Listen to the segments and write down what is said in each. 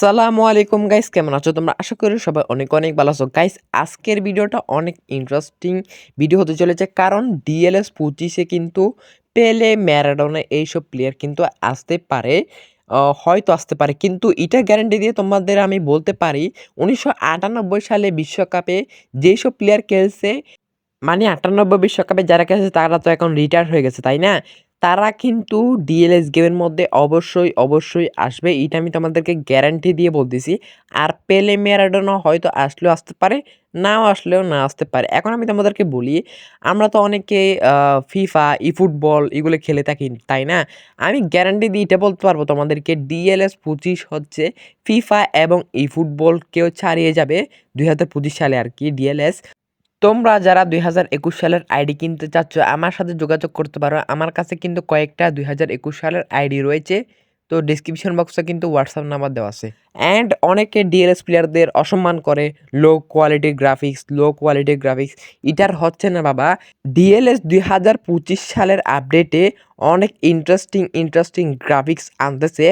আসসালামু আলাইকুম গাইস কেমন আছো তোমরা? আশা করি সবাই অনেক অনেক ভালো আছো। গাইস আজকের ভিডিওটা অনেক ইন্টারেস্টিং ভিডিও হতে চলেছে, কারণ ডিএলএস পঁচিশে কিন্তু পেলে ম্যারাডোনা এইসব প্লেয়ার কিন্তু আসতে পারে হয়তো আসতে পারে। কিন্তু এটা গ্যারান্টি দিয়ে তোমাদের আমি বলতে পারি, উনিশশো আটানব্বই সালে বিশ্বকাপে যেসব প্লেয়ার খেলছে মানে আটানব্বই বিশ্বকাপে যারা খেলছে, তারা তো এখন রিটায়ার হয়ে গেছে, তাই না? তারা কিন্তু ডিএলএস গেমের মধ্যে অবশ্যই অবশ্যই আসবে। এটা আমি তোমাদেরকে গ্যারান্টি দিয়ে বলতেছি। আর পেলে ম্যারাডোনা হয়তো আসলেও আসতে পারে, নাও আসলেও না আসতে পারে। এখন আমি তোমাদেরকে বলি, আমরা তো অনেকে ফিফা ই ফুটবল এগুলো খেলে থাকি, তাই না? আমি গ্যারান্টি দিয়ে এটা বলতে পারব তোমাদেরকে ডিএলএস পঁচিশ হচ্ছে ফিফা এবং ই ফুটবলকেও ছাড়িয়ে যাবে দুই হাজার পঁচিশ সালে আর কি ডিএলএস তোমরা যারা দুই হাজার একুশ সালের আইডি কিনতে চাচ্ছ, আমার সাথে যোগাযোগ করতে পারো। আমার কাছে কিন্তু কয়েকটা দুই হাজার একুশ সালের আইডি রয়েছে। তো ডিসক্রিপশন বক্সে কিন্তু হোয়াটসঅ্যাপ নাম্বার দেওয়া আছে। অ্যান্ড অনেকে ডিএলএস প্লেয়ারদের অসম্মান করে লো কোয়ালিটির গ্রাফিক্স লো কোয়ালিটির গ্রাফিক্স এটার হচ্ছে না বাবা। ডিএলএস দুই হাজার পঁচিশ সালের আপডেটে অনেক ইন্টারেস্টিং ইন্টারেস্টিং গ্রাফিক্স আনতেছে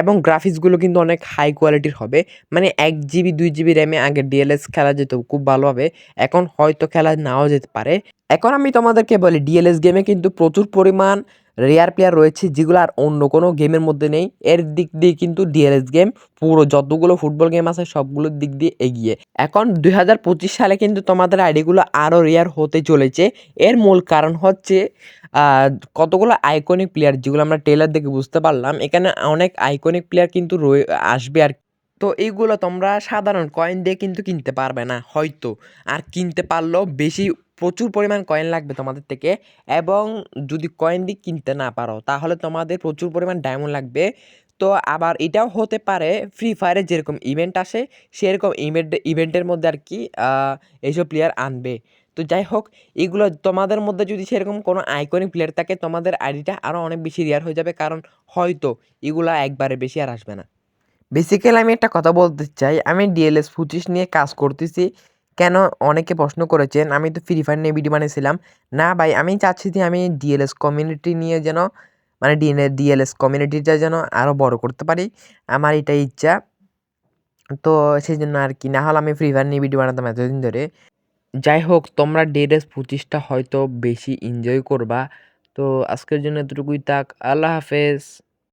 এবং গ্রাফিক্সগুলো কিন্তু অনেক হাই কোয়ালিটির হবে। মানে এক জিবি দুই জিবি র্যামে আগে ডিএলএস খেলা যেত, খুব ভালোভাবে এখন হয়তো খেলা নাও যেতে পারে। এখন আমি তোমাদেরকে বলি ডিএলএস গেমে কিন্তু প্রচুর পরিমাণ রেয়ার প্লেয়ার রয়েছে যেগুলো আর অন্য কোনো গেমের মধ্যে নেই। এর দিক দিয়ে কিন্তু ডিএলএস গেম পুরো যতগুলো ফুটবল গেম আছে সবগুলোর দিক দিয়ে এগিয়ে। এখন দুই হাজার পঁচিশ সালে কিন্তু তোমাদের আইডিগুলো আরও রেয়ার হতে চলেছে। এর মূল কারণ হচ্ছে কতগুলো আইকনিক প্লেয়ার যেগুলো আমরা টেলার দেখে বুঝতে পারলাম, এখানে অনেক আইকনিক প্লেয়ার কিন্তু রয়ে, আসবে আর তো এইগুলো তোমরা সাধারণ কয়েন দিয়ে কিন্তু কিনতে পারবে না, হয়তো। আর কিনতে পারলেও বেশি প্রচুর পরিমাণ কয়েন লাগবে তোমাদের থেকে এবং যদি কয়েন দিয়ে কিনতে না পারো, তাহলে তোমাদের প্রচুর পরিমাণ ডায়মন্ড লাগবে। তো আবার এটাও হতে পারে ফ্রি ফায়ারে যেরকম ইভেন্ট আসে, সেরকম ইভেন্ট ইভেন্টের মধ্যে আর কি এইসব প্লেয়ার আনবে। তো যাই হোক, এগুলো তোমাদের মধ্যে যদি সেরকম কোনো আইকনিক প্লেয়ার থাকে, তোমাদের আইডিটা আরও অনেক বেশি রেয়ার হয়ে যাবে, কারণ হয়তো এগুলো একবারে বেশি আর আসবে না। বেসিক্যালি আমি একটা কথা বলতে চাই, আমি ডিএলএস পঁচিশ নিয়ে কাজ করতেছি কেন অনেকে প্রশ্ন করেছেন? আমি তো ফ্রি ফায়ার নিয়ে ভিডিও বানিয়েছিলাম। না ভাই, আমি চাচ্ছি যে আমি ডিএলএস কমিউনিটি নিয়ে যেন মানে ডিএনএ ডিএলএস কমিউনিটিটা যেন আরও বড় করতে পারি। আমার এটাই ইচ্ছা। তো সেই জন্য আর কি না হলে আমি ফ্রি ফায়ার নিয়ে ভিডিও বানাতাম এতদিন ধরে। যাই হোক, তোমরা ডিএলএস পঁচিশটা হয়তো বেশি এনজয় করবা। তো আজকের জন্য এতটুকুই থাক। আল্লাহ হাফেজ।